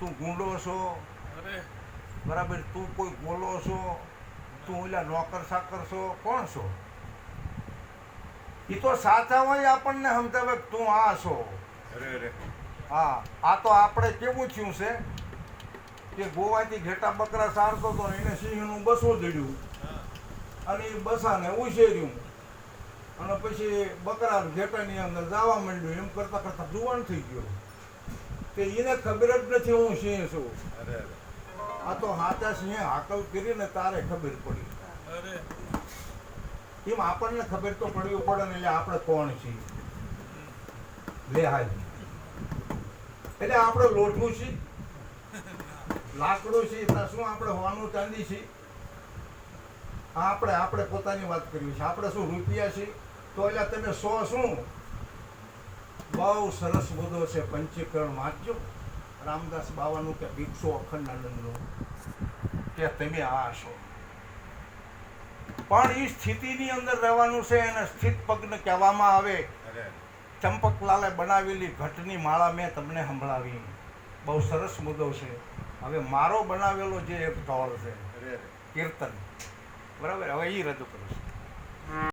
તું ગુંડો છો? બરાબર તું કોઈ બોલો છો? તું ઓલા નોકર સાકર છો? કોણ છો? એ તો સાચા હોય આપણને સમજાવે ભાઈ તું આ છો. હા આ તો આપણે કેવું થયું છે કે ગોવાથી ઘેટા બકરા સારતો હતો એને સિંહનું બસો જડ્યું. અને એ બસાને ઉછેર્યું. અને પછી બકરા ઘેટાની અંદર જવા માંડ્યું. એમ કરતાં કરતાં જુવાન થઈ ગયો. તે એને ખબર જ નથી હું સિંહ છું. આ તો હાથા સિંહ હાકલ કરીને તારે ખબર પડી. એમ આપણને ખબર તો પડવી પડે ને એટલે આપણે કોણ છીએ? લે હાલ. એટલે આપણે લોઠું છીએ? લાકડું છે તો શું આપણે હોવાનું ચાંદી છે આપણે આપણે પોતાની વાત કરવી છે. આપણે શું રૂપિયા છે તો એટલે તમે સો શું? બહુ સરસ મુદ્દો છે પંચીકરણ વાંચજો. રામદાસ બાવાનું કે ભિક્ષુ અખંડાનંદનું કે તમે આ છો. પણ એ સ્થિતિની અંદર રહેવાનું છે એને સ્થિત પગને કહેવામાં આવે. ચંપકલાલે બનાવેલી ઘટની માળા મેં તમને સંભળાવી. બહુ સરસ મુદ્દો છે. હવે મારો બનાવેલો જે એક ઢોળ છે કીર્તન. બરાબર? હવે એ રજૂ કરું છું.